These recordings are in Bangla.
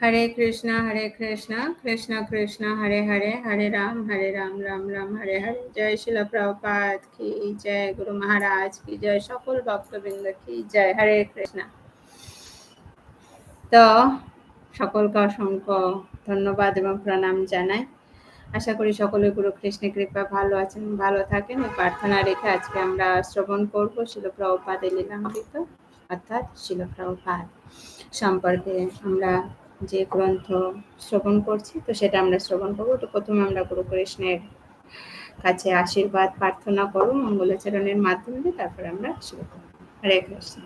হরে কৃষ্ণ হরে কৃষ্ণ কৃষ্ণ কৃষ্ণ, হরে হরে হরে রাম হরে রাম রাম রাম, হরে হরে। জয় শিল প্রভুপাত কি জয়, গুরু মহারাজ কি জয়, সকল ভক্তবৃন্দ কি জয়, হরে কৃষ্ণ। তো সকলকে অসংখ্য ধন্যবাদ এবং প্রণাম জানাই। আশা করি সকলে গুরু কৃষ্ণ কৃপা ভালো আছেন, ভালো থাকেন। প্রার্থনা রেখে আজকে আমরা শ্রবণ করব শিল প্রভুপাদ লীলামৃত, অর্থাৎ শিল প্রভুপাদ সম্পর্কে আমরা যে গ্রন্থ শ্রবণ করছি, তো সেটা আমরা শ্রবণ করব। তো প্রথমে আমরা গুরুকৃষ্ণের কাছে আশীর্বাদ, প্রার্থনা করব, মঙ্গলাচরণের মাধ্যমে তারপরে আমরা শুরু করব। হরে কৃষ্ণ।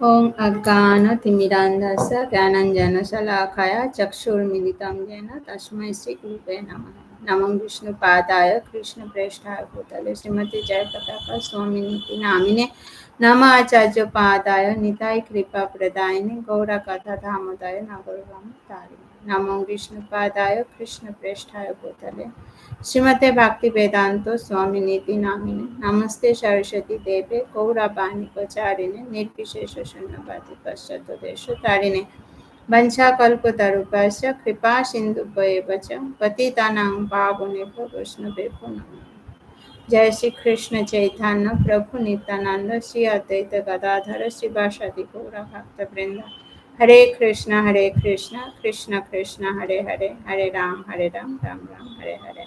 ওং অজ্ঞানতিমিরান্ধস জ্ঞানঞ্জনশলাখায়া চক্ষুর্মিলিতং যেন তস্মৈ শ্রীগুরুবে নমঃ। নমং বিষ্ণুপাদায় কৃষ্ণপ্রেষ্ঠায় ভূতলে শ্রীমতী জয়পতাকা স্বামিনীতি নামিনে स्वामिनीति नामिने नम आचार्यपादाय निताय कृपाप्रदायिने गौरकथाधामोदय नगरवाम तारिणे नमो विष्णुपादाय कृष्णप्रेष्ठाय भूतले श्रीमते भक्ति वेदांत स्वामी नीति नामिने नमस्ते सरस्वती देवे गौरा गौरवाणी प्रचारिणे निर्विशेष शून्यवादी पश्चात देश तारिणे वंशाकल्पतरुपस्य कृपा सिन्धुभ्येव च पतितानां पावनेभ्यो वैष्णवेभ्यो नमः जय श्री कृष्ण चैतन्य प्रभु नित्यानंद श्री अद्वैत गदाधर शिवासादि गौरा भक्त वृंद हरे कृष्ण हरे कृष्ण कृष्ण कृष्ण हरे हरे हरे राम हरे राम राम राम हरे हरे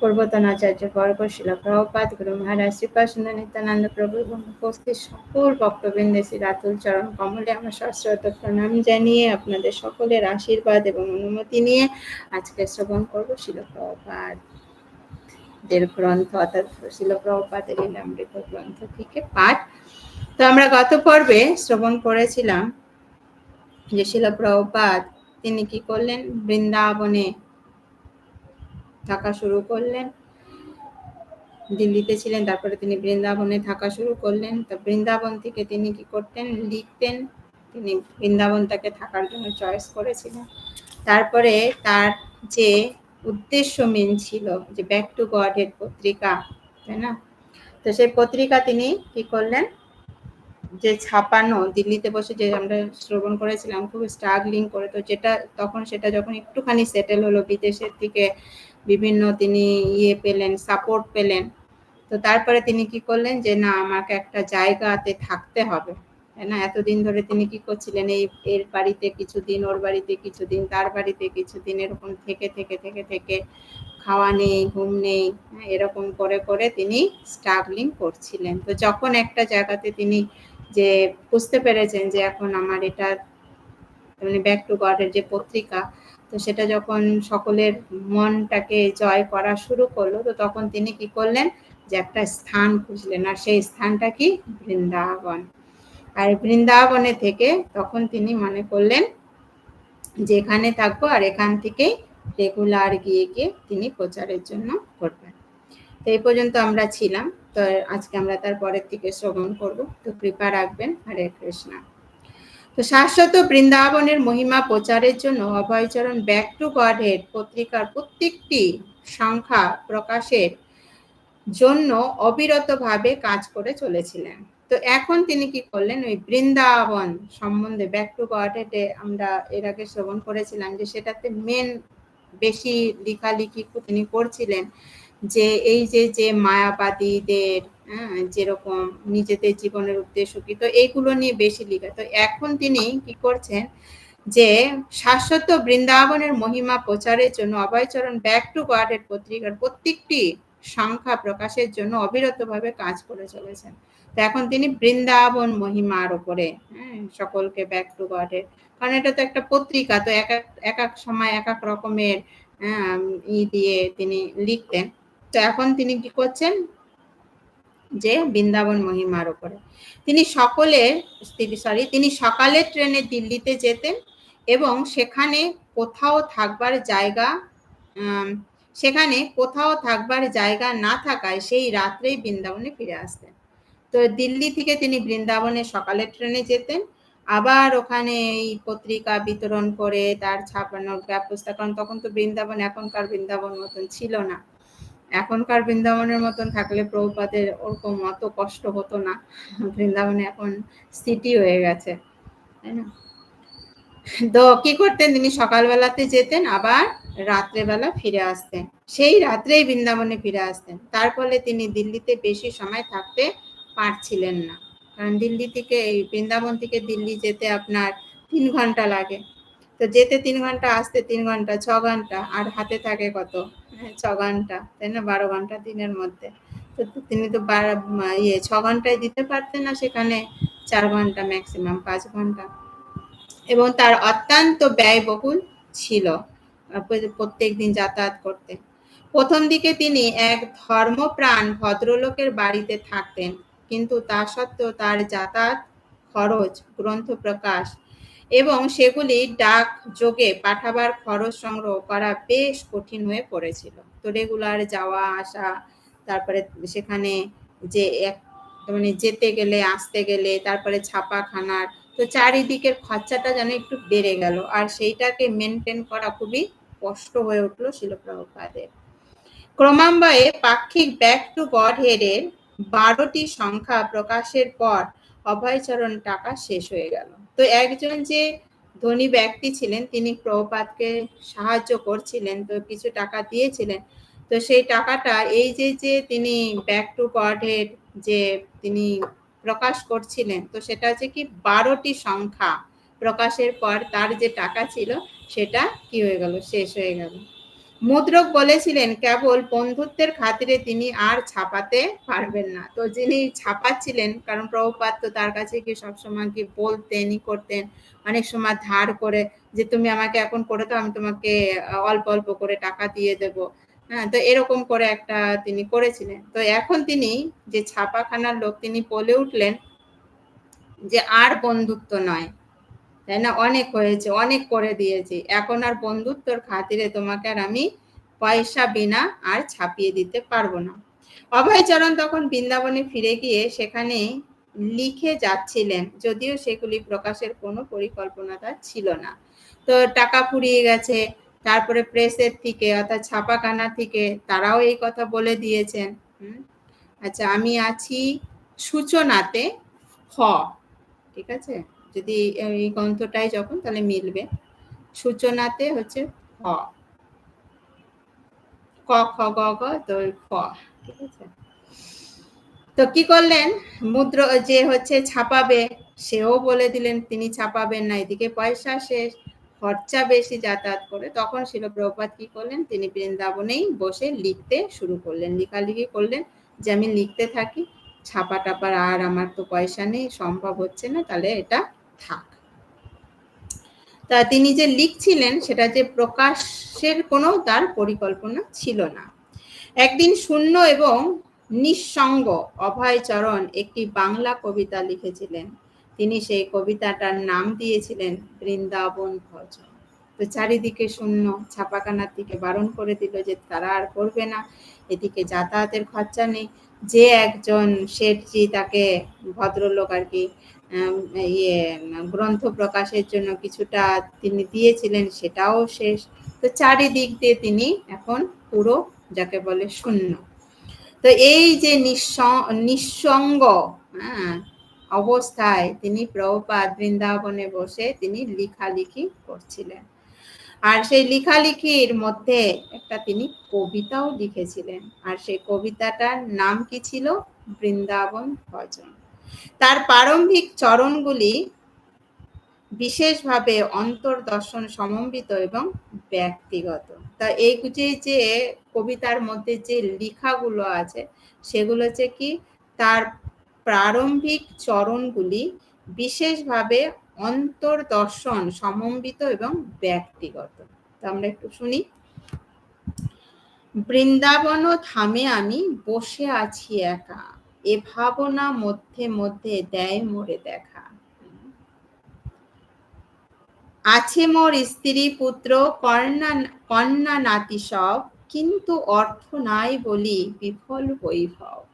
পূর্বতন আচার্য বর্গ শিল প্রভুপাত গুরু মহারাজ শ্রীপাসন্দ নিত্যানন্দ প্রভু এবং উপস্থিত সকল ভক্তবৃন্দে শ্রী রাতুল চরণ কমলে আমার সশ্রত প্রণাম জানিয়ে আপনাদের সকলের আশীর্বাদ এবং অনুমতি নিয়ে আজকে শ্রবণ করবো শিল প্রভুপাত দের গ্রন্থ, অর্থাৎ শিল প্রভুপাতের লীলামৃত গ্রন্থ থেকে পাঠ। তো আমরা গত পর্বে শ্রবণ করেছিলাম যে শিল প্রভুপাত তিনি কি করলেন? বৃন্দাবনে থাকা শুরু করলেন। দিল্লিতে ছিলেন, তারপরে তিনি বৃন্দাবনে থাকা শুরু করলেন। তো বৃন্দাবন থেকে তিনি কি করতেন? লিখতেন। তিনি বৃন্দাবনটাকে থাকার জন্য চয়েস করেছিলেন। তারপরে তার যে উদ্দেশ্য মেন ছিল যে ব্যাক টু গড এর পত্রিকা, তাই না? তো সেই পত্রিকা তিনি কি করলেন? যে ছাপানো, দিল্লিতে বসে যে আমরা শ্রবণ করেছিলাম, খুব স্ট্রাগলিং করে, তো যেটা তখন সেটা যখন একটুখানি সেটেল হলো, বিদেশের থেকে বিভিন্ন তিনি ইয়ে পেলেন সাপোর্ট পেলেন, তো তারপরে তিনি কি করলেন যে না, আমাকে একটা জায়গাতে থাকতে হবে। না এতদিন ধরে তিনি কি করছিলেন? এই এর বাড়িতে কিছুদিন ওর বাড়িতে কিছুদিন তার বাড়িতে কিছুদিন এরকম থেকে থেকে থেকে থেকে খাওয়া নেই ঘুম নেই হ্যাঁ, এরকম করে করে তিনি স্ট্রাগলিং করছিলেন। তো যখন একটা জায়গাতে তিনি যে বুঝতে পেরেছেন যে এখন আমার এটা মানে ব্যাক টু গডের যে পত্রিকা তো সেটা যখন সকলের মনটাকে জয় করা শুরু করল তো তখন তিনি কি করলেন? যে একটা স্থান খুঁজলেন। আর সেই স্থানটা কি? বৃন্দাবন। আর বৃন্দাবনে থেকে তখন তিনি মনে করলেন যে এখানে থাকব আর এখান থেকে রেগুলার গিয়ে গিয়ে তিনি প্রচারের জন্য করবেন। তো এই পর্যন্ত আমরা ছিলাম। তো আজকে আমরা তার পরের থেকে শ্রবণ করব। তো কৃপা রাখবেন। হরে কৃষ্ণা। তো শাশ্বত বৃন্দাবনের মহিমা প্রচারের জন্য Abhaycharan Back to Godhead পত্রিকার প্রত্যেকটি সংখ্যা প্রকাশের জন্য অবিরতভাবে কাজ করে চলেছিলেন। তো এখন তিনি কি করলেন? ওই বৃন্দাবন সম্বন্ধে ব্যাক টু হেডে আমরা এর আগে শ্রবণ করেছিলাম যে সেটাতে মেন বেশি লিখালিখি তিনি করছিলেন যে এই যে যে মায়াবাদীদের হ্যাঁ যেরকম নিজেদের জীবনের উদ্দেশ্য কি, তো এইগুলো নিয়ে বেশি লিখা। তো এখন তিনি কি করছেন যে শাশ্বত বৃন্দাবনের মহিমা প্রচারের জন্য অভয়চরণ ব্যাক টু গডের পত্রিকার প্রত্যেকটি সংখ্যা প্রকাশের জন্য অবিরতভাবে কাজ করে চলেছেন। তো এখন তিনি বৃন্দাবন মহিমার ওপরে হ্যাঁ সকলকে ব্যাক টু গডের কারণ এটা তো একটা পত্রিকা, তো এক এক এক সময় এক এক রকমের ই দিয়ে তিনি লিখতেন। তো এখন তিনি কি করছেন? যে বৃন্দাবন মহিমার ওপরে তিনি সকলের সরি তিনি সকালের ট্রেনে দিল্লিতে যেতেন এবং সেখানে কোথাও থাকবার জায়গা সেখানে কোথাও থাকবার জায়গা না থাকায় সেই রাত্রেই বৃন্দাবনে ফিরে আসতেন। তো দিল্লি থেকে তিনি বৃন্দাবনে সকালের ট্রেনে যেতেন। আবার ওখানে এই পত্রিকা বিতরণ করে তার ছাপানোর ব্যবস্থা কারণ তখন তো বৃন্দাবন এখনকার বৃন্দাবন মতন ছিল না। এখনকার বৃন্দাবনের মতন থাকলে প্রভুপাদের ওরকম অত কষ্ট হতো না। বৃন্দাবনে এখন সিটি হয়ে গেছে, তাই না? তো কি করতেন? তিনি সকালবেলাতে যেতেন, আবার রাত্রেবেলা ফিরে আসতেন। সেই রাত্রেই বৃন্দাবনে ফিরে আসতেন। তার ফলে তিনি দিল্লিতে বেশি সময় থাকতে পারছিলেন না। কারণ দিল্লি থেকে এই বৃন্দাবন থেকে দিল্লি যেতে আপনার তিন ঘণ্টা লাগে। তো যেতে তিন ঘণ্টা, আসতে তিন ঘণ্টা, ছ ঘণ্টা, আর হাতে থাকে কত? ছ ঘণ্টা, তাই না? বারো ঘণ্টা দিনের মধ্যে। তো তিনি তো ইয়ে ছ ঘন্টায় দিতে পারতেন না সেখানে। চার ঘণ্টা ম্যাক্সিমাম পাঁচ ঘণ্টা। এবং তার অত্যন্ত ব্যয়বহুল ছিল প্রত্যেক দিন যাতায়াত করতে। প্রথম দিকে তিনি এক ধর্মপ্রাণ ভদ্রলোকের বাড়িতে থাকতেন, কিন্তু তা সত্ত্বেও তার যাতায়াত খরচ, গ্রন্থ প্রকাশ এবং সেগুলি ডাক যোগে পাঠাবার খরচ সংগ্রহ করা বেশ কঠিন হয়ে পড়েছিল। তো রেগুলার যাওয়া, আসা, তারপরে সেখানে যে এক মানে যেতে গেলে, আসতে গেলে, তারপরে ছাপাখানার তো চারিদিকের খরচাটা যেন একটু বেড়ে গেল। আর সেইটাকে মেনটেন করা খুবই কষ্ট হয়ে উঠল শিলপ্রভুপাদের ক্রমান্বয়ে পাক্ষিক ব্যাক টু গড হেডের বারোটি সংখ্যা প্রকাশের পর অভয়চরণ টাকা শেষ হয়ে গেল। তো একজন যে ধনী ব্যক্তি ছিলেন, তিনি প্রভুপাতকে সাহায্য করছিলেন, তো কিছু টাকা দিয়েছিলেন। তো সেই টাকাটা এই যে যে তিনি ব্যাক টু গড হেড যে তিনি প্রকাশ করছিলেন, তো সেটা হচ্ছে কি বারোটি সংখ্যা প্রকাশের পর তার যে টাকা ছিল সেটা কি হয়ে গেল? শেষ হয়ে গেল। মুদ্রক বলেছিলেন, কেবল বন্ধুত্বের খাতিরে তিনি আর ছাপাতে পারবেন না। তো যিনি ছাপাচ্ছিলেন, কারণ প্রভুপাত তো তার কাছে কি সবসময় কি বলতেনই করতেন, অনেক সময় ধার করে যে, তুমি আমাকে এখন করে তো আমি তোমাকে অল্প অল্প করে টাকা দিয়ে দেব। হ্যাঁ তো এরকম করে একটা তিনি করেছিলেন। তো এখন তিনি যে ছাপাখানার লোক তিনি বলে উঠলেন যে আর বন্ধুত্ব নয়। তাই না? অনেক হয়েছে, অনেক করে দিয়েছি। এখন আর বন্ধুত্বর খাতিরে তোমাকে আর আমি পয়সা, বিনা আর ছাপিয়ে দিতে পারব না। অভয়চরণ তখন বৃন্দাবনে ফিরে গিয়ে সেখানে লিখে যাচ্ছিলেন, যদিও সেগুলি প্রকাশের কোনো পরিকল্পনা তার ছিল না। তো টাকা ফুরিয়ে গেছে তারপরে প্রেসের থেকে অর্থাৎ ছাপাখানা থেকে তারাও এই কথা বলে দিয়েছেন। আচ্ছা আমি আছি সূচনাতে হ ঠিক আছে? যদি এই গ্রন্থটাই যখন, তাহলে মিলবে। সূচনাতে হচ্ছে হ ক, খ, গ গ, তো খ। ঠিক আছে? তো কি করলেন? মুদ্র, যে হচ্ছে ছাপাবে, সেও বলে দিলেন, তিনি ছাপাবেন না, এদিকে পয়সা শেষ। খরচা বেশি যাতায়াত করে, তখন শিলপ্রপাত কি করলেন? তিনি বৃন্দাবনেই বসে লিখতে শুরু করলেন। লেখালেখি করলেন যে, আমি লিখতে থাকি, ছাপা টাপার আর আমার তো পয়সা নেই, সম্ভব হচ্ছে না, তাহলে এটা থাক। তা তিনি যে লিখছিলেন, সেটা যে প্রকাশের কোনো তার পরিকল্পনা ছিল না। একদিন শূন্য এবং নিঃসঙ্গ অভয়চরণ একটি বাংলা কবিতা লিখেছিলেন। তিনি সেই কবিতাটার নাম দিয়েছিলেন বৃন্দাবন ভজন তো চারিদিকে শূন্য, ছাপাখানার দিকে বারণ করে দিল যে তারা আর করবে না, এদিকে যাতায়াতের খরচা নেই। যে একজন শেঠজি তাকে ভদ্রলোক আর কি ইয়ে গ্রন্থ প্রকাশের জন্য কিছুটা তিনি দিয়েছিলেন, সেটাও শেষ। তো চারিদিক দিয়ে তিনি এখন পুরো, যাকে বলে শূন্য। তো এই যে নিঃসঙ্গ হ্যাঁ অবস্থায় তিনি প্রভুপাত বৃন্দাবনে বসে তিনি লিখালিখি করছিলেন। আর সেই লিখালিখির মধ্যে একটা তিনি কবিতাও লিখেছিলেন। আর সেই কবিতাটার নাম কি ছিল? বৃন্দাবন ভজন। তার প্রারম্ভিক চরণগুলি বিশেষভাবে অন্তর্দর্শন সমন্বিত এবং ব্যক্তিগত। তা এই যে যে কবিতার মধ্যে যে লেখাগুলো আছে, সেগুলো হচ্ছে কি? তার প্রারম্ভিক চরণগুলি বিশেষভাবে অন্তর্দর্শন, সমন্বিত এবং ব্যক্তিগত। আমরা একটু শুনি। বৃন্দাবন থামে আমি বসে আছি একা। এ ভাবনা মধ্যে মধ্যে দেয় মোরে দেখা। আছে মোর স্ত্রী পুত্র, কন্যা কন্যা নাতি সব, কিন্তু অর্থ নাই বলি বিফল বৈভব।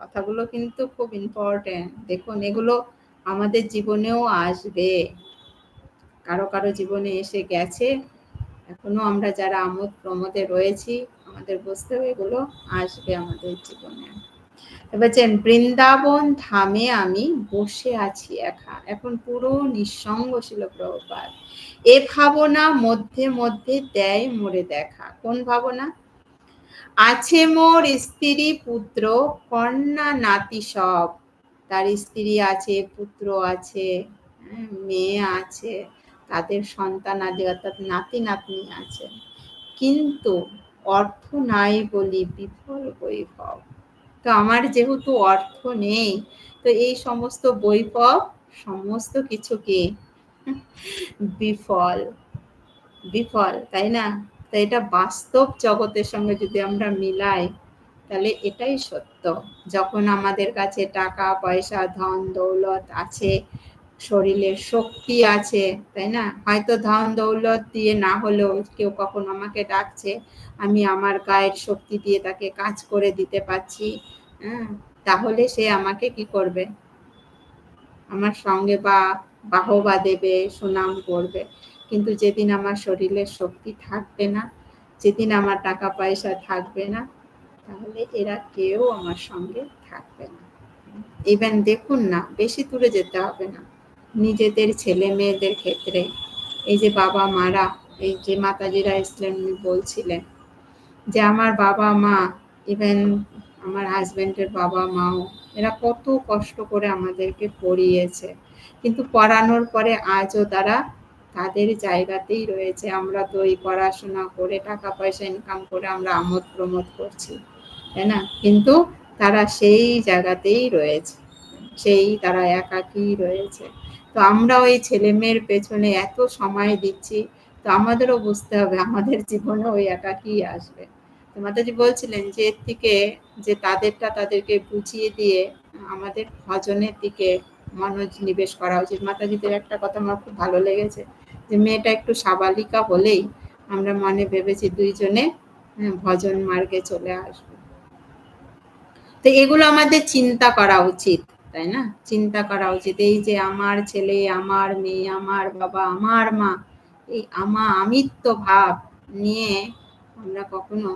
কথাগুলো কিন্তু খুব ইম্পর্টেন্ট দেখুন, এগুলো আমাদের জীবনেও আসবে। কারও কারও জীবনে এসে গেছে। এখনও আমরা যারা আমোদ প্রমোদে রয়েছি, আমাদের বুঝতে হবে এগুলো আসবে আমাদের জীবনে। বলছেন বৃন্দাবন ধামে আমি বসে আছি একা। এখন পুরো নিঃসঙ্গ ছিল প্রভুপাত এ ভাবনা মধ্যে মধ্যে দেয় মোরে দেখা। কোন ভাবনা? আছে মোর স্ত্রী পুত্র কন্যা নাতি সব। তার স্ত্রী আছে পুত্র আছে হ্যাঁ, মেয়ে আছে তাদের সন্তান আদি অর্থাৎ নাতি নাতনি আছে। কিন্তু অর্থ নাই বলি বিফল বৈভব। তো আমার যেহেতু অর্থ নেই তো এই সমস্ত বৈভব সমস্ত কিছুকে বিফল বিফল তাই না? তো এটা বাস্তব জগতের সঙ্গে যদি আমরা মিলাই, তাহলে এটাই সত্য। যখন আমাদের কাছে টাকা, পয়সা, ধন, দৌলত আছে, শরীরের শক্তি আছে, তাই না? হয়তো ধন, দৌলত দিয়ে না হলেও কেউ কখন আমাকে ডাকছে, আমি আমার গায়ের শক্তি দিয়ে তাকে কাজ করে দিতে পারছি হ্যাঁ? তাহলে সে আমাকে কি করবে? আমার সঙ্গে বা বাহবা দেবে, সুনাম করবে। কিন্তু যেদিন আমার শরীরের শক্তি থাকবে না, যেদিন আমার টাকা পয়সা থাকবে না, তাহলে এরা কেউ আমার সঙ্গে থাকবে না। ইভেন দেখুন না, বেশি দূরে যেতে হবে না। নিজেদের ছেলে মেয়েদের ক্ষেত্রে, এই যে বাবা মারা, এই যে মাতাজিরা ইসলাম বলছিলেন যে আমার বাবা মা ইভেন আমার হাজব্যান্ডের বাবা মাও, এরা কত কষ্ট করে আমাদেরকে পড়িয়েছে। কিন্তু পড়ানোর পরে আজও তারা তাদের জায়গাতেই রয়েছে। আমরা তো এই পড়াশোনা করে টাকা পয়সা ইনকাম করে আমরা আমোদ প্রমোদ করছি, তাই না? কিন্তু তারা সেই জায়গাতেই রয়েছে, সেই তারা একাকি রয়েছে। তো আমরা ওই ছেলে মেয়ের পেছনে এত সময় দিচ্ছি, তো আমাদেরও বুঝতে হবে, আমাদের জীবনে ওই একাকি আসবে। তো মাতাজি বলছিলেন যে, এর থেকে যে তাদেরটা তাদেরকে বুঝিয়ে দিয়ে আমাদের ভজনের দিকে মনোনিবেশ করা উচিত। মাতাজিদের একটা কথা আমার খুব ভালো লেগেছে। যে মেয়েটা একটু সাবালিকা হলেই আমরা মনে ভেবেছি দুইজনে ভজন মার্গে চলে আসব। তো এগুলো আমাদের চিন্তা করা উচিত, তাই না? চিন্তা করা উচিত। এই যে আমার ছেলে, আমার মেয়ে, আমার বাবা, আমার মা, এই আমা, আমিত্ব ভাব নিয়ে আমরা কখনো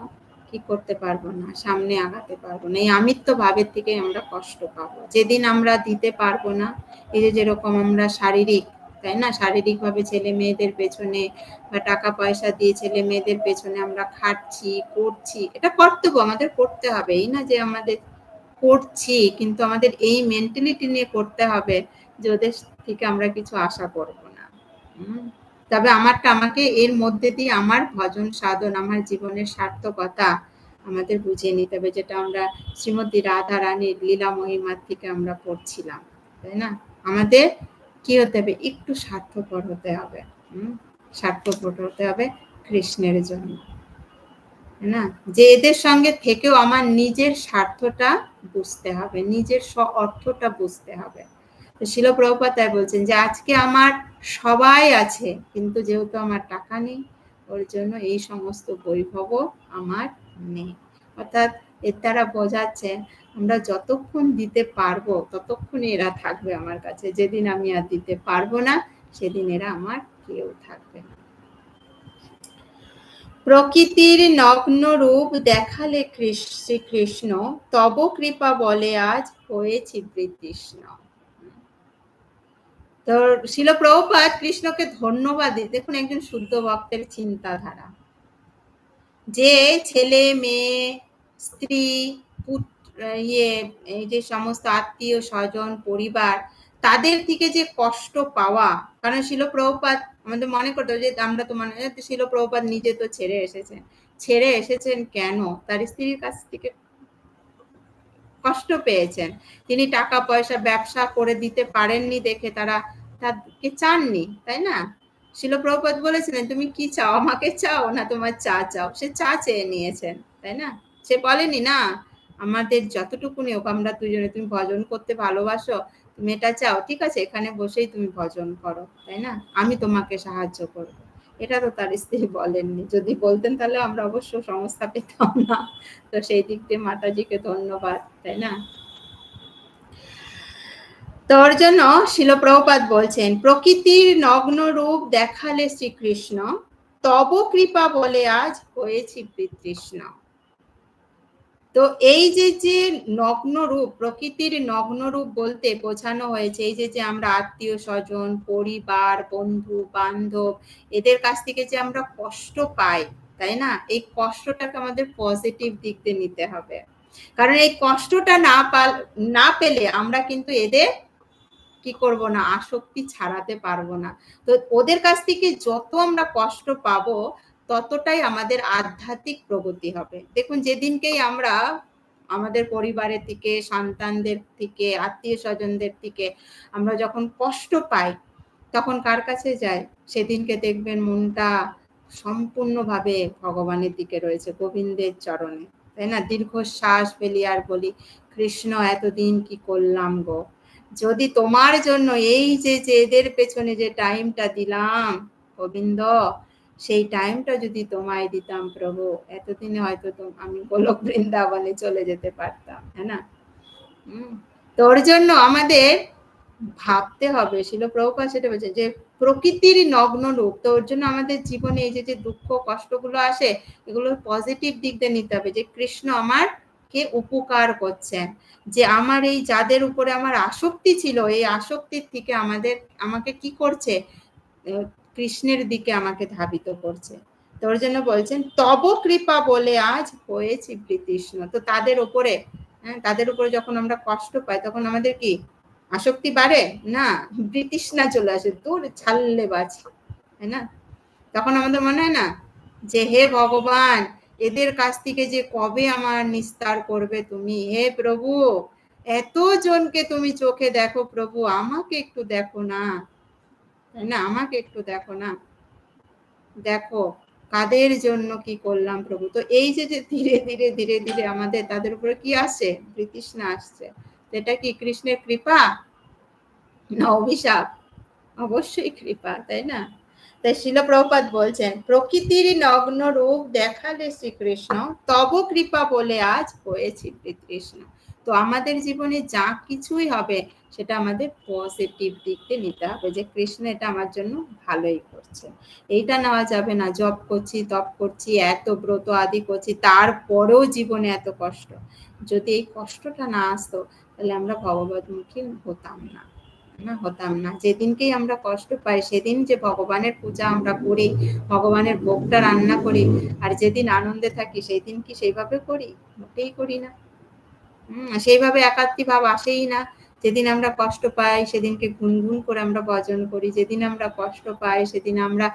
কি করতে পারব না, সামনে আগাতে পারব না। এই আমিত্ব ভাবের থেকে আমরা কষ্ট পাবো। যেদিন আমরা দিতে পারব না, এই যে যেরকম আমরা শারীরিক তাই না? শারীরিকভাবে ছেলে মেয়েদের পেছনে বা টাকা পয়সা দিয়ে ছেলে মেয়েদের পেছনে আমরা খাটছি, করছি। এটা কর্তব্য, আমাদের করতে হবে। এই না যে আমাদের করছি, কিন্তু আমাদের এই মেন্টালিটি নিয়ে করতে হবে যে ওদের থেকে আমরা কিছু আশা করব না। তবে আমারটা, আমাকে এর মধ্যে দিয়ে আমার ভজন সাধন, আমার জীবনের সার্থকতা আমাদের বুঝিয়ে নিতে হবে, যেটা আমরা শ্রীমতী রাধা রানীর লীলা মহিমার থেকে আমরা পড়ছিলাম তাই না? আমাদের কি হতে হবে? একটু স্বার্থপর হতে হবে। হম? স্বার্থপর হতে হবে কৃষ্ণের জন্য। না? যে এদের সঙ্গে থেকেও আমার নিজের স্বার্থটা বুঝতে হবে, নিজের স্ব অর্থটা বুঝতে হবে। তো শিল তাই বলছেন যে, আজকে আমার সবাই আছে, কিন্তু যেহেতু আমার টাকা নেই, ওর জন্য এই সমস্ত বৈভব আমার নেই। অর্থাৎ এর দ্বারা বোঝাচ্ছে আমরা যতক্ষণ দিতে পারব, ততক্ষণ এরা থাকবে আমার কাছে। যেদিন আমি আর দিতে পারব না, সেদিন এরা আমার কেউ থাকবে না। প্রকৃতির নগ্ন রূপ দেখালে শ্রীকৃষ্ণ, তব কৃপা বলে আজ হয়েছি বৃতৃষ্ণ তো শিল প্রভুপাত কৃষ্ণকে ধন্যবাদ দেখুন একজন শুদ্ধ ভক্তের চিন্তাধারা। যে ছেলে, মেয়ে, স্ত্রী ইয়ে এই যে সমস্ত আত্মীয় স্বজন, পরিবার, তাদের থেকে যে কষ্ট পাওয়া, কারণ শিল প্রভুপাত আমাদের মনে করতে যে আমরা তো মনে শিল প্রভুপাত নিজে তো ছেড়ে এসেছেন। ছেড়ে এসেছেন কেন? তার স্ত্রীর কাছ থেকে কষ্ট পেয়েছেন। তিনি টাকা, পয়সা, ব্যবসা করে দিতে পারেননি দেখে তারা তাকে চাননি, তাই না? শিল প্রভুপাত বলেছিলেন, তুমি কি চাও? আমাকে চাও না তোমার চা চাও? সে চা চেয়ে নিয়েছেন, তাই না? সে বলেনি, না আমাদের যতটুকুনি হোক আমরা দুজনে তুমি ভজন করতে ভালোবাসো, তুমি এটা চাও, ঠিক আছে? এখানে বসেই তুমি ভজন করো, তাই না? আমি তোমাকে সাহায্য করব। এটা তো তার স্ত্রী বলেননি। যদি বলতেন তাহলে আমরা অবশ্য সংস্থা পেতাম না। তো সেই দিক দিয়ে মাতাজিকে ধন্যবাদ, তাই না? তোর জন্য শিলপ্রপাত বলছেন, প্রকৃতির নগ্ন রূপ দেখালে শ্রীকৃষ্ণ, তব কৃপা বলে আজ হয়েছি বিতৃষ্ণ। তো এই যে যে নগ্ন রূপ, প্রকৃতির নগ্ন রূপ বলতে বোঝানো হয়েছে, এই যে যে আমরা আত্মীয় স্বজন, পরিবার, বন্ধু, বান্ধব, এদের কাছ থেকে যে আমরা কষ্ট পাই, তাই না? এই কষ্টটাকে আমাদের পজিটিভ দিক দিয়ে নিতে হবে। কারণ এই কষ্টটা না পাল, না পেলে আমরা কিন্তু এদের কি করব না, আসক্তি ছাড়াতে পারব না। তো ওদের কাছ থেকে যত আমরা কষ্ট পাবো ততটাই আমাদের আধ্যাত্মিক প্রগতি হবে। দেখুন, যেদিনকেই আমরা আমাদের পরিবারের থেকে, সন্তানদের থেকে আত্মীয় স্বজনদের থেকে আমরা যখন কষ্ট পাই, তখন কার কাছে যাই? সেদিনকে দেখবেন মনটা সম্পূর্ণভাবে ভগবানের দিকে রয়েছে, গোবিন্দের চরণে। তাই না? দীর্ঘশ্বাস ফেলি আর বলি, কৃষ্ণ, এতদিন কি করলাম গো? যদি তোমার জন্য এই যে যে এদের পেছনে যে টাইমটা দিলাম, গোবিন্দ সেই টাইমটা যদি তোমায় দিতাম প্রভু, এতদিনে হয়তো আমি গোলক বৃন্দাবনে চলে যেতে পারতাম হ্যাঁ না? তোর জন্য আমাদের ভাবতে হবে, শিল প্রভুপা সেটা বলছে যে, প্রকৃতির নগ্ন রূপ তো ওর জন্য আমাদের জীবনে এই যে যে দুঃখ, কষ্টগুলো আসে, এগুলো পজিটিভ দিক দিয়ে নিতে হবে যে, কৃষ্ণ আমার কে উপকার করছেন, যে আমার এই যাদের উপরে আমার আসক্তি ছিল, এই আসক্তির থেকে আমাদের, আমাকে কি করছে? কৃষ্ণের দিকে আমাকে ধাবিত করছে। তোর জন্য বলছেন, তব কৃপা বলে আজ হয়েছি কৃষ্ণ তো তাদের উপরে হ্যাঁ তাদের উপরে যখন আমরা কষ্ট পাই, তখন আমাদের কি আসক্তি বাড়ে? না, বৃতৃষ্ণা চলে আসে তোর ছাড়লে বাঁচি তাই না? তখন আমাদের মনে হয় না যে, হে ভগবান, এদের কাছ থেকে যে কবে আমার নিস্তার করবে তুমি? হে প্রভু এত জনকে তুমি চোখে দেখো প্রভু, আমাকে একটু দেখো না। তাই না? আমাকে একটু দেখো না? দেখো, কাদের জন্য কি করলাম প্রভু? তো এই যে যে ধীরে ধীরে ধীরে ধীরে আমাদের, তাদের উপরে কি আসছে? বৃতৃষ্ণা আসছে। এটা কি কৃষ্ণের কৃপা? না অভিশাপ? অবশ্যই কৃপা, তাই না? তাই শিল প্রপাত বলছেন, প্রকৃতির নগ্ন রূপ দেখালে শ্রীকৃষ্ণ, তব কৃপা বলে আজ হয়েছি কৃষ্ণ তো আমাদের জীবনে যা কিছুই হবে, সেটা আমাদের পজিটিভ দিকতে নিতে হবে যে কৃষ্ণ এটা আমার জন্য ভালোই করছে। এইটা নেওয়া যাবে না জব করছি, তপ করছি, এত ব্রত আদি করছি, তারপরেও জীবনে এত কষ্ট। যদি এই কষ্টটা না আসতো, তাহলে আমরা ভগবতমুখী হতাম না। না হতাম না। যেদিনকেই আমরা কষ্ট পাই, সেদিন যে ভগবানের পূজা আমরা করি, ভগবানের ভোগটা রান্না করি, আর যেদিন আনন্দে থাকি সেই দিন কি সেইভাবে করি? মোটেই করি না। হম সেইভাবে একাত্তি ভাব আসেই না। যেদিন আমরা কষ্ট পাই, সেদিনকে গুনগুন করে আমরা ভজন করি। যেদিন আমরা কষ্ট পাই, সেদিন আমরা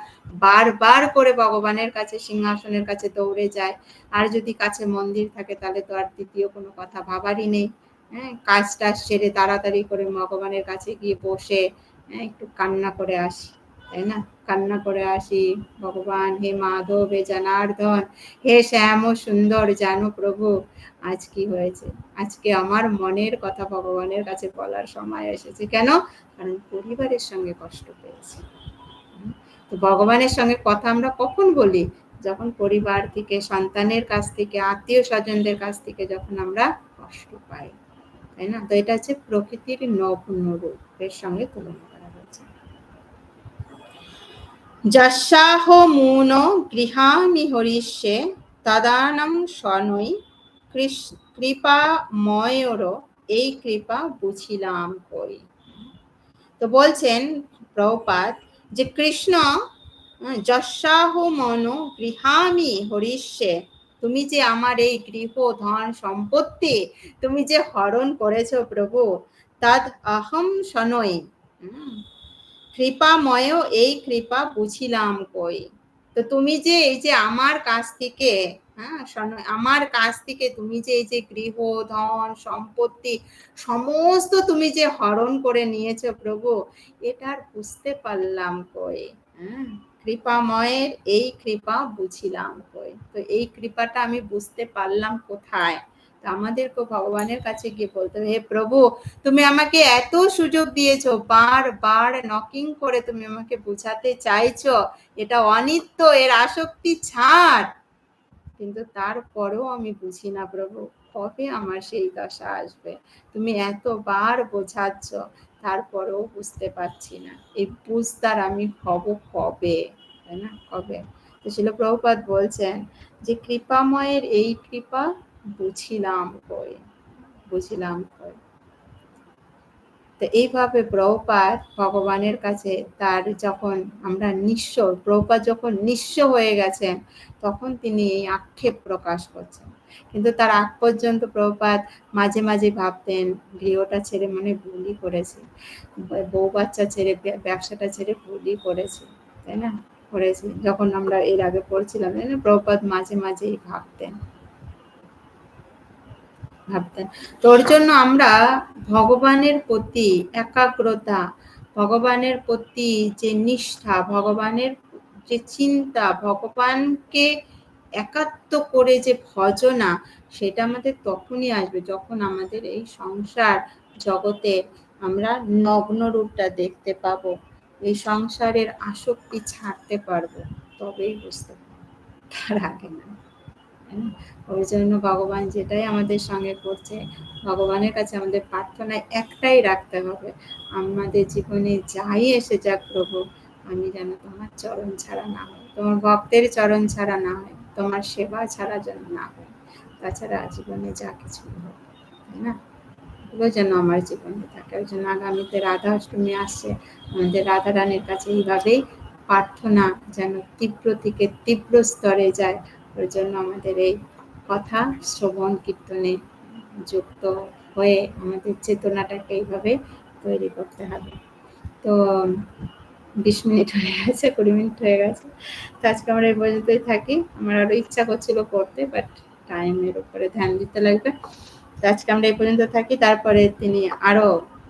বারবার করে ভগবানের কাছে, সিংহাসনের কাছে দৌড়ে যাই। আর যদি কাছে মন্দির থাকে, তাহলে তো আর দ্বিতীয় কোনো কথা ভাবারই নেই। হ্যাঁ কাজ টাজ সেরে তাড়াতাড়ি করে ভগবানের কাছে গিয়ে বসে হ্যাঁ একটু কান্না করে আসি। তাই না? কান্না করে আসি, ভগবান হে মাধব, হে জনার্দন, হে শ্যাম সুন্দর, জানো প্রভু, আজ কি হয়েছে? আজকে আমার মনের কথা ভগবানের কাছে বলার সময় এসেছে। কেন? কারণ পরিবারের সঙ্গে কষ্ট পেয়েছি। তো ভগবানের সঙ্গে কথা আমরা কখন বলি? যখন পরিবার থেকে, সন্তানের কাছ থেকে আত্মীয় স্বজনদের কাছ থেকে যখন আমরা কষ্ট পাই। তাই না? তো এটা হচ্ছে প্রকৃতির নগ্ন রূপের সঙ্গে তুলনা যশাহ মূন গৃহানি হরিষ্যে তদানম স্বনই কৃপাময়র এই কৃপা বুঝিলাম কই। তো বলছেন প্রপাত যে কৃষ্ণ যশাহ মন গৃহামি হরিষ্যে তুমি যে আমার এই গৃহ ধন সম্পত্তি তুমি যে হরণ করেছ প্রভু, তাদ অহম শনয় কৃপাময় এই কৃপা বুঝিলাম কই। তো তুমি যে এই যে আমার কাছ থেকে হ্যাঁ আমার কাছ থেকে তুমি যে এই যে গৃহ, ধন, সম্পত্তি সমস্ত তুমি যে হরণ করে নিয়েছো প্রভু এটার বুঝতে পারলাম কই হ্যাঁ কৃপাময়ের এই কৃপা বুঝিলাম কই। তো এই কৃপাটা আমি বুঝতে পারলাম কোথায়? আমাদেরকে ভগবানের কাছে গিয়ে বলতে হবে, হে প্রভু, তুমি আমাকে এত সুযোগ দিয়েছ বার বার নকিং করে তুমি আমাকে বুঝাতে চাইছো, এটা অনিত্য, এর আসক্তি ছাড়। কিন্তু তারপরেও আমি বুঝি না প্রভু, কবে আমার সেই দশা আসবে? তুমি এতবার বোঝাচ্ছ, তারপরেও বুঝতে পারছি না, এই বুঝতার আমি হব কবে? তাই না? কবে? তো শিল প্রভুপাত বলছেন যে, কৃপাময়ের এই কৃপা বুঝিলাম কই বুঝিলাম কই। তো এইভাবে প্রভুপাত ভগবানের কাছে তার যখন আমরা নিঃস্ব প্রভুপাত যখন নিঃস্ব হয়ে গেছেন, তখন তিনি এই আক্ষেপ প্রকাশ করছেন। কিন্তু তার আগ পর্যন্ত প্রভুপাত মাঝে মাঝে ভাবতেন, গৃহটা ছেড়ে মানে ভুলই করেছে, বউ বাচ্চা ছেড়ে ব্যবসাটা ছেড়ে ভুলই করেছে, তাই না? করেছি। যখন আমরা এর আগে পড়ছিলাম, তাই না? প্রভুপাত মাঝে মাঝেই ভাবতেন। ভাবতেন। তোর জন্য আমরা ভগবানের প্রতি একাগ্রতা, ভগবানের প্রতি যে নিষ্ঠা, ভগবানের যে চিন্তা, ভগবানকে একাত্ম করে যে ভজনা, সেটা আমাদের তখনই আসবে যখন আমাদের এই সংসার জগতে আমরা নগ্ন রূপটা দেখতে পাবো। এই সংসারের আসক্তি ছাড়তে পারব, তবেই বুঝতে পারব। তার আগে না। ওই জন্য ভগবান যেটাই আমাদের সঙ্গে করছে, ভগবানের কাছে আমাদের প্রার্থনা একটাই রাখতে হবে। আমাদের জীবনে যাই এসে যাক প্রভু, আমি যেন তোমার চরণ ছাড়া না হয় তোমার ভক্তের চরণ ছাড়া না হয় তোমার সেবা ছাড়া যেন না হয় তাছাড়া জীবনে যা কিছু হোক, তাই না? এগুলো যেন আমার জীবনে থাকে। ওই জন্য আগামীতে রাধা অষ্টমী আসছে, আমাদের রাধা রানীর কাছে এইভাবেই প্রার্থনা যেন তীব্র থেকে তীব্র স্তরে যায়। ওই জন্য আমাদের এই কথা, শ্রবণ, কীর্তনে যুক্ত হয়ে আমাদের চেতনাটাকে এইভাবে তৈরি করতে হবে। তো বিশ মিনিট হয়ে গেছে, কুড়ি মিনিট হয়ে গেছে। তো আজকে আমরা এই পর্যন্তই থাকি। আমার আরও ইচ্ছা করছিল পড়তে বাট টাইমের উপরে ধ্যান দিতে লাগবে। তো আজকে আমরা এই পর্যন্ত থাকি। তারপরে তিনি আরও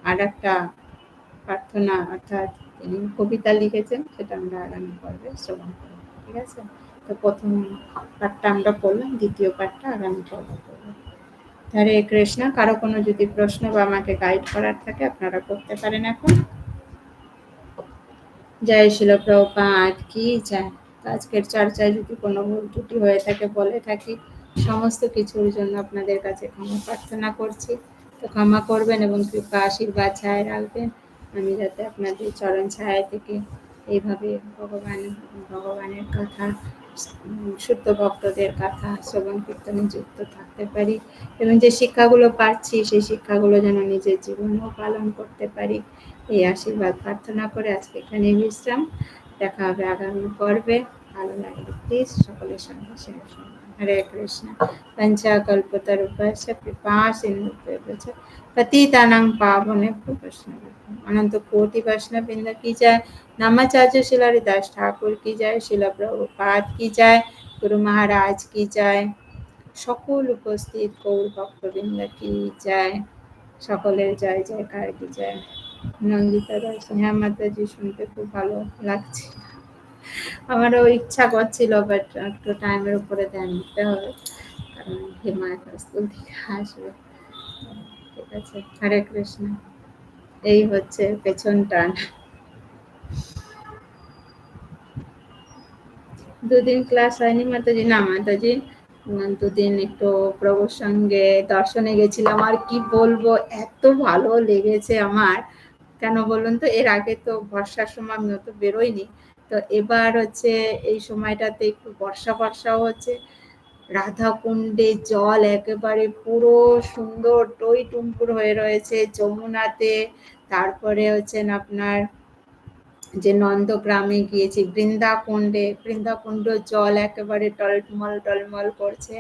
আর একটা প্রার্থনা, অর্থাৎ তিনি কবিতা লিখেছেন, সেটা আমরা আগামী পর্বে শ্রবণ করব। ঠিক আছে? প্রথম পাঠটা আমরা পড়লাম দ্বিতীয় পাঠটা আগামী পর্ব হরে কৃষ্ণ, কারও কোনো যদি প্রশ্ন বা আমাকে গাইড করার থাকে, আপনারা করতে পারেন এখন। জয় শিল প্রভুপাত কি যায় আজকের চর্চায় যদি কোনো ভুল ত্রুটি হয়ে থাকে, বলে থাকি, সমস্ত কিছুর জন্য আপনাদের কাছে ক্ষমা প্রার্থনা করছি। তো ক্ষমা করবেন এবং কৃপা আশীর্বাদ ছায় রাখবেন। আমি যাতে আপনাদের চরণ ছায়া থেকে এইভাবে ভগবান, ভগবানের কথা শুদ্ধ ভক্তদের কথা, শ্রবণ কীর্তনে যুক্ত থাকতে পারি এবং যে শিক্ষাগুলো পাচ্ছি সেই শিক্ষাগুলো যেন নিজের জীবনেও পালন করতে পারি। এই আশীর্বাদ প্রার্থনা করে আজকে এখানে বিশ্রাম। দেখা হবে আগামী পর্বে। ভালো লাগবে প্লিজ সকলের সঙ্গে শেয়ার হরে কৃষ্ণ। পঞ্চাকল্পতরূপস্য কৃপা সিন্ধুভ্যশ্চ পতিতানাং পাবনে বৈষ্ণব অনন্ত কোটি বৈষ্ণবৃন্দ কি যায় নামাচার্য শিলা দাস ঠাকুর কি যায় শিলা প্রভুপাত কি যায়, গুরু মহারাজ কি যায়, সকল উপস্থিত গৌর ভক্তবৃন্দ কি যায়, সকলের জয় জয় কার কি যায়। নন্দিতা দাস হ্যাঁ মাতাজি শুনতে খুব ভালো লাগছে। আমারও ইচ্ছা করছিল বাট একটু টাইমের উপরে ধ্যান দিতে হবে, কারণ হিমায়ত স্কুল থেকে আসবে। ঠিক আছে, হরে কৃষ্ণ। এই হচ্ছে পেছন টান। দুদিন ক্লাস হয়নি, মাতাজি। না, মাতাজি দুদিন একটু প্রভুর সঙ্গে দর্শনে গেছিলাম। আর কি বলব, এত ভালো লেগেছে আমার। কেন বলুন তো, এর আগে তো বর্ষার সময় আমি অত বেরোইনি। তো এবার হচ্ছে এই সময়টাতে একটু বর্ষা বর্ষাও হচ্ছে। রাধা কুণ্ডে জল একেবারে পুরো সুন্দর টই টুম্পুর হয়ে রয়েছে যমুনাতে। তারপরে হচ্ছেন আপনার যে নন্দগ্রামে গিয়েছি, বৃন্দাকুণ্ডে, বৃন্দাকুণ্ড জল একেবারে টলমল টলমল করছে।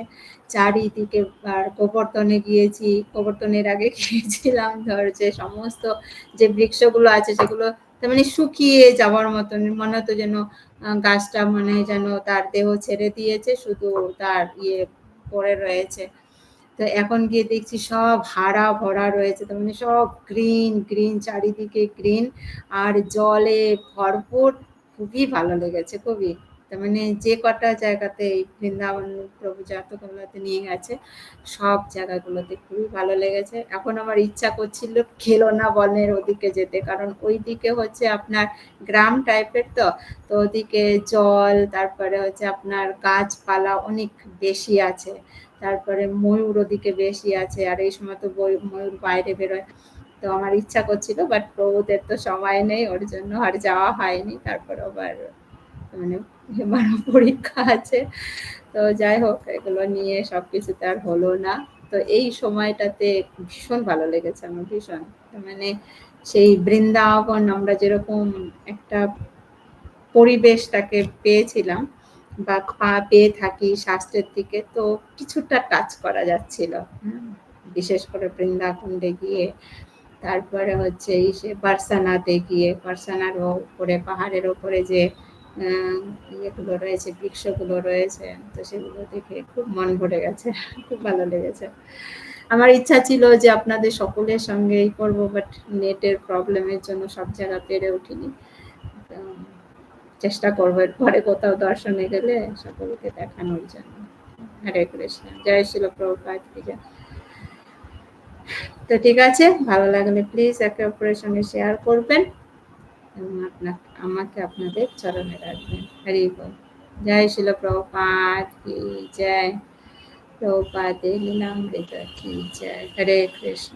চারিদিকে আর গোবর্তনে গিয়েছি গোবর্তনের আগে গিয়েছিলাম ধর যে সমস্ত যে বৃক্ষগুলো আছে সেগুলো মানে শুকিয়ে যাওয়ার মতন, মনে হতো যেন গাছটা মানে যেন তার দেহ ছেড়ে দিয়েছে, শুধু তার ইয়ে পড়ে রয়েছে। তো এখন গিয়ে দেখছি সব হারা ভরা রয়েছে, তার মানে সব গ্রিন গ্রিন চারিদিকে গ্রিন আর জলে ভরপুর। খুবই ভালো লেগেছে, খুবই। তার মানে যে কটা জায়গাতে এই বৃন্দাবন প্রভু জাতকগুলোতে নিয়ে গেছে, সব জায়গাগুলোতে খুবই ভালো লেগেছে। এখন আমার ইচ্ছা করছিল খেলোনা বনের ওদিকে যেতে, কারণ ওই দিকে হচ্ছে আপনার গ্রাম টাইপের তো। তো ওদিকে জল, তারপরে হচ্ছে আপনার গাছপালা অনেক বেশি আছে। তারপরে ময়ূর ওদিকে বেশি আছে, আর এই সময় তো ময়ূর বাইরে বেরোয়। তো আমার ইচ্ছা করছিল বাট প্রভুদের তো সময় নেই, ওর জন্য আর যাওয়া হয়নি। তারপর আবার মানে এবারও পরীক্ষা আছে। তো যাই হোক, এগুলো নিয়ে সবকিছুতে আর হলো না। তো এই সময়টাতে ভীষণ ভালো লেগেছে আমার, ভীষণ। মানে সেই বৃন্দাবন আমরা যেরকম একটা পরিবেশটাকে পেয়েছিলাম বা পা পেয়ে থাকি শাস্ত্রের দিকে তো কিছুটা টাচ করা যাচ্ছিল। বিশেষ করে বৃন্দাকুণ্ডে গিয়ে তারপরে হচ্ছে এই সে বার্সানাতে গিয়ে বার্সানার উপরে পাহাড়ের ওপরে যে ইয়েগুলো রয়েছে বৃক্ষগুলো রয়েছে তো সেগুলো দেখে খুব মন ভরে গেছে খুব ভালো লেগেছে। আমার ইচ্ছা ছিল যে আপনাদের সকলের সঙ্গে এই করব বাট নেটের প্রবলেমের জন্য সব জায়গা পেরে উঠিনি। চেষ্টা করব পরে কোথাও দর্শনে গেলে সকলকে দেখানোর জন্য। হরে কৃষ্ণ। জয় শিল প্রভুপাত তো ঠিক আছে, ভালো লাগলে প্লিজ একে অপরের সঙ্গে শেয়ার করবেন এবং আপনার আমাকে আপনাদের চরণে রাখবেন। হরি বল। জয় শিল প্রভুপাত কি জয়। প্রভুপাতে লীলামৃত কি জয়। হরে কৃষ্ণ।